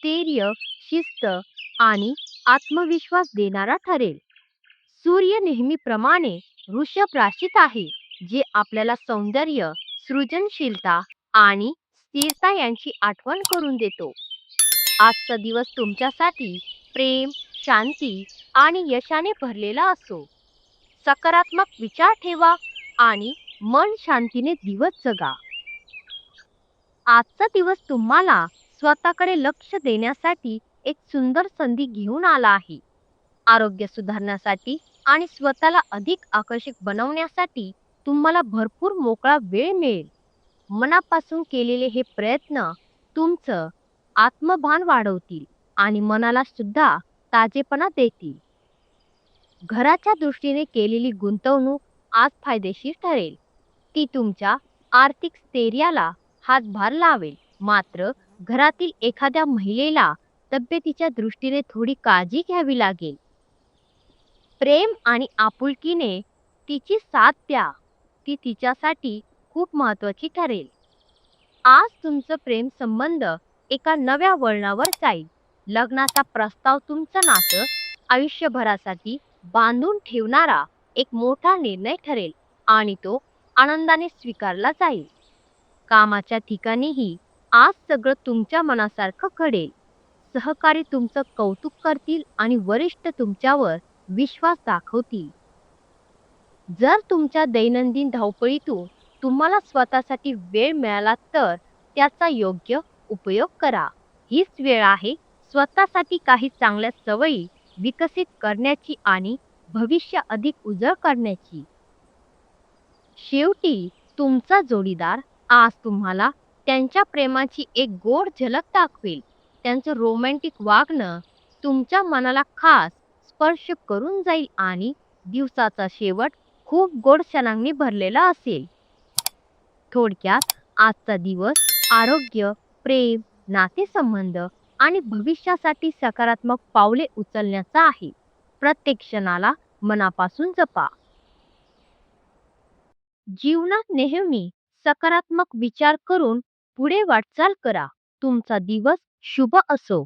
स्थैर्य शिस्त आणि आत्मविश्वास देणारा ठरेल. सूर्य नेहमीप्रमाणे वृषभ राशीत आहे जे आपल्याला सौंदर्य सृजनशीलता आणि स्थिरता यांची आठवण करून देतो. आजचा दिवस तुमच्यासाठी प्रेम शांती आणि यशाने भरलेला असो. सकारात्मक विचार ठेवा आणि मन शांतीने दिवस जगा. आजचा दिवस तुम्हाला स्वतःकडे लक्ष देण्यासाठी एक सुंदर संधी घेऊन आला आहे. आरोग्य सुधारण्यासाठी आणि स्वतःला अधिक आकर्षक बनवण्यासाठी तुम्हाला भरपूर मोकळा वेळ मिळेल. मनापासून केलेले हे प्रयत्न तुमचं आत्मभान वाढवतील आणि मनाला सुद्धा ताजेपणा देतील. घराच्या दृष्टीने केलेली गुंतवणूक आज फायदेशीर ठरेल. ती तुमच्या आर्थिक स्थैर्याला हातभार लावेल. मात्र घरातील एखाद्या महिलेला तब्येतीच्या दृष्टीने थोडी काळजी घ्यावी लागेल. प्रेम आणि आपुलकीने तिची साथ द्या ती तिच्यासाठी खूप महत्वाची ठरेल. आज तुमचं प्रेम संबंध एका नव्या वळणावर जाईल. लग्नाचा प्रस्ताव तुमचं नातं आयुष्यभरासाठी बांधून ठेवणारा एक मोठा निर्णय ठरेल आणि तो आनंदाने स्वीकारला जाईल. कामाच्या ठिकाणीही आज सगळं तुमच्या मनासारखं घडेल. सहकारी तुमचं कौतुक करतील आणि वरिष्ठ तुमच्यावर विश्वास दाखवतील. जर तुमच्या दैनंदिन धावपळीतून तुम्हाला स्वतःसाठी वेळ मिळाला तर त्याचा योग्य उपयोग करा. हीच वेळ आहे स्वतःसाठी काही चांगल्या सवयी विकसित करण्याची आणि भविष्य अधिक उजळ करण्याची. शेवटी तुमचा जोडीदार आज तुम्हाला त्यांच्या प्रेमाची एक गोड झलक दाखवेल. त्यांचं रोमॅन्टिक वागणं तुमच्या मनाला खास स्पर्श करून जाईल आणि दिवसाचा शेवट खूप गोड क्षणांनी भरलेला असेल. थोडक्यात आजचा दिवस आरोग्य प्रेम नातेसंबंध आणि भविष्यासाठी सकारात्मक पावले उचलण्याचा आहे. प्रत्येक क्षणाला मनापासून जपा. जीवनात नेहमी सकारात्मक विचार करून पुढे वाटचाल करा. तुमचा दिवस शुभ असो.